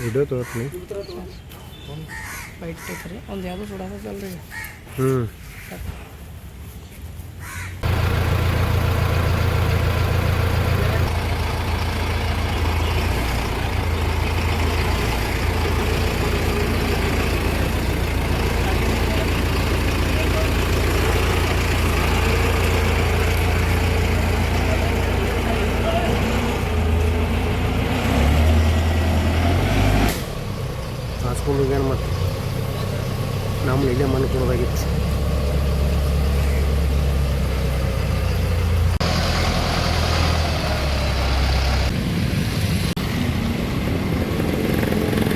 Video ತೊಗೊಳ್ತೀನಿ fight ಐತ್ರಿ ಒಂದು ಯಾವುದು ಸುಡೋದಲ್ರಿ ಹ್ಞೂ ಹಾಸ್ಕೊಂಡು ಏನು ಮತ್ತೆ ನಮ್ಮ ಇಲ್ಲೇ ಮನೆ ಕೊಡೋದಾಗಿತ್ತು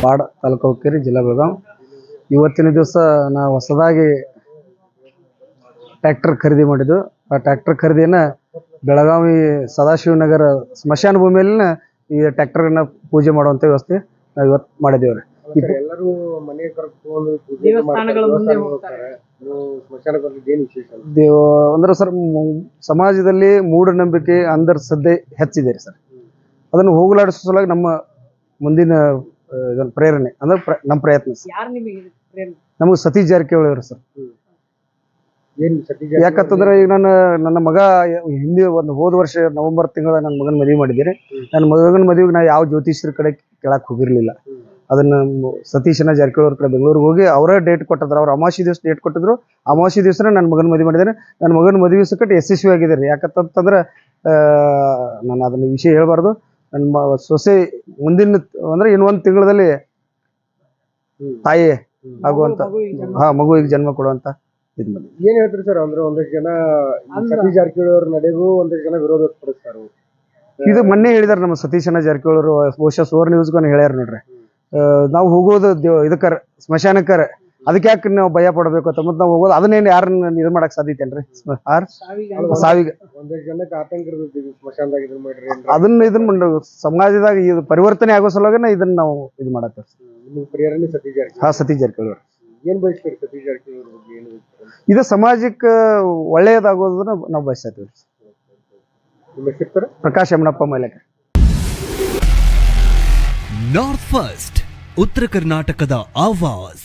ಪಾಡ ತಾಲೂಕು ಹುಕ್ಕೇರಿ ಜಿಲ್ಲಾ ಬೆಳಗಾವ್ ಇವತ್ತಿನ ದಿವಸ ನಾವು ಹೊಸದಾಗಿ ಟ್ರ್ಯಾಕ್ಟರ್ ಖರೀದಿ ಮಾಡಿದ್ದು ಆ ಟ್ರ್ಯಾಕ್ಟರ್ ಖರೀದಿಯನ್ನ ಬೆಳಗಾವಿ ಸದಾಶಿವನಗರ ಸ್ಮಶಾನ ಭೂಮಿಯಲ್ಲಿನ ಈ ಟ್ಯಾಕ್ಟರ್ನ ಪೂಜೆ ಮಾಡುವಂಥ ವ್ಯವಸ್ಥೆ ನಾವು ಇವತ್ತು ಮಾಡಿದ್ದೇವೆ ರೀ ಎಲ್ಲರೂ ಮನೆ ಕರ್ಕೊಂಡು ದೇವಸ್ಥಾನಗಳ ಮುಂದೆ ಹೋಗ್ತಾರೆ. ನೀವು ಸ್ಮಶಾನಕ್ಕೆ ಬಂದಿದ್ದು ಏನು ವಿಶೇಷ ಅಲ್ಲ ದೇವ ಅಂದ್ರೆ ಸರ್ ಮ್- ಸಮಾಜದಲ್ಲಿ ಮೂಢನಂಬಿಕೆ ಅಂಧಶ್ರದ್ಧೆ ಹೆಚ್ಚಿದೆ ರೀ ಸರ್. ಅದನ್ನು ಹೋಗಲಾಡಿಸೋ ಸಲುವಾಗಿ ನಮ್ಮ ಮುಂದಿನ ಆ, ಇದನ್ನ ಪ್ರೇರಣೆ ಅಂದ್ರೆ ಪ್ರ- ನಮ್ಮ ಪ್ರಯತ್ನ ಸರ್. ಯಾರು ನಿಮಗೆ ಪ್ರೇಮ ನಮಗೆ ಸತೀಶ್ ಜಾರಕಿಹೊಳಿ ಅವರು ಸರ್. ಏನು ಯಾಕಂತಂದ್ರೆ ಈಗ ನಾನು ನನ್ನ ಮಗ ಹಿಂದೆ ಒಂದು ಹೋದ ವರ್ಷ ನವೆಂಬರ್ ತಿಂಗಳ ನನ್ನ ಮಗನ ಮದುವೆ ಮಾಡಿದಿರಿ ನನ್ನ ಮಗನ ಮದುವೆಗೆ ನಾ ಯಾವ ಜ್ಯೋತಿಷ್ಯರ ಕಡೆ ಕೇಳಕ್ ಹೋಗಿರ್ಲಿಲ್ಲ. ಅದನ್ನ ಸತೀಶನ ಜಾರಕಿಹೊಳಿ ಅವ್ರ ಕಡೆ ಬೆಂಗಳೂರಿಗೆ ಹೋಗಿ ಅವರೇ ಡೇಟ್ ಕೊಟ್ಟಿದ್ರು ಅವ್ರು ಅಮಾವಾಸ್ಯ ದಿವಸ ಡೇಟ್ ಕೊಟ್ಟಿದ್ರು. ಅಮಾವಾಸ್ಯ ದಿವಸನೇ ನನ್ನ ಮಗನ ಮದುವೆ ಮಾಡಿದ್ದೇನೆ ನನ್ನ ಮಗನ ಮದುವೆ ಸಕಟ್ ಯಶಸ್ವಿ ಆಗಿದೆ ರೀ ಯಾಕಂತಂದ್ರೆ ಆ, ನಾನು ಅದನ್ನ ವಿಷಯ ಹೇಳ್ಬಾರ್ದು. ನನ್ನ ಮ ಸೊಸೆ ಮುಂದಿನ ಅಂದ್ರೆ ಇನ್ನೊಂದು ತಿಂಗಳಲ್ಲಿ ತಾಯಿ ಆಗುವಂತ ಹಾ ಮಗುವಿಗೆ ಜನ್ಮ ಕೊಡುವಂತ. ಏನ್ ಹೇಳ್ತೀರಿ ಸರ್? ಅಂದ್ರೆ ಒಂದಷ್ಟು ಜನ ಸತೀಶ್ ಜಾರಕಿಹೊಳಿ ಅವ್ರ ನಡೆಗೂ ಒಂದಷ್ಟು ಜನ ವಿರೋಧ ವ್ಯಕ್ತಪಡಿಸ್ತಾರೆ. ಇದು ಮೊನ್ನೆ ಹೇಳಿದಾರೆ ನಮ್ಮ ಸತೀಶನ ಜಾರಕಿಹೊಳಿ ಅವರು ಬಹುಶಃ ಸುವರ್ಣ ನ್ಯೂಸ್ಗೂ ಹೇಳ್ಯಾರ ನೋಡ್ರಿ. ನಾವು ಹೋಗೋದು ದೇವ್ ಇದಕ್ಕರ ಸ್ಮಶಾನಕ್ಕರ ಅದಕ್ಕೆ ಯಾಕೆ ನಾವು ಭಯ ಪಡಬೇಕು ಅಂತ ಮತ್ತೆ ನಾವು ಹೋಗೋದು ಅದನ್ನೇನು ಯಾರನ್ನ ಇದು ಮಾಡಕ್ ಸಾಧ್ಯತೆ ಅಲ್ರಿ ಆರ್? ಸಾವಿಗೆ. ಸಾವಿಗೆ ಒಂದಷ್ಟು ಜನಕ್ಕೆ ಆತಂಕ ಇದು ಸ್ಮಶಾನದಾಗ ಮಾಡ್ರಿ ಅದನ್ನ ಇದನ್ನ ಮಾಡು- ಸಮಾಜದಾಗ ಇದು ಪರಿವರ್ತನೆ ಆಗೋ ಸಲುವಾಗನ ಇದನ್ನ ನಾವು ಇದು ಮಾಡತ್ತೇವೆ ಜಾರಕಿಹೊಳಿ. ಹಾ ಸತೀಶ್ ಜಾರಕಿಹೊಳಿ ಅವ್ರು. ಏನ್ ಬಯಸ್ತೀರಿ ಸತೀಶ್ ಜಾರಕಿಹೊಳಿ ಅವ್ರ ಬಗ್ಗೆ ಏನು ಬಯಸ್ತೀರಿ ಇದು ಸಮಾಜಕ್ಕೆ ಒಳ್ಳೆಯದಾಗೋದನ್ನ ನಾವು ಬಯಸ್ತೀವಿ ನಿಮ್ಮ ಹೆಸರು sir? Prakash Yamanappa Mailaka north first ಉತ್ತರ ಕರ್ನಾಟಕದ ಆವಾಸ್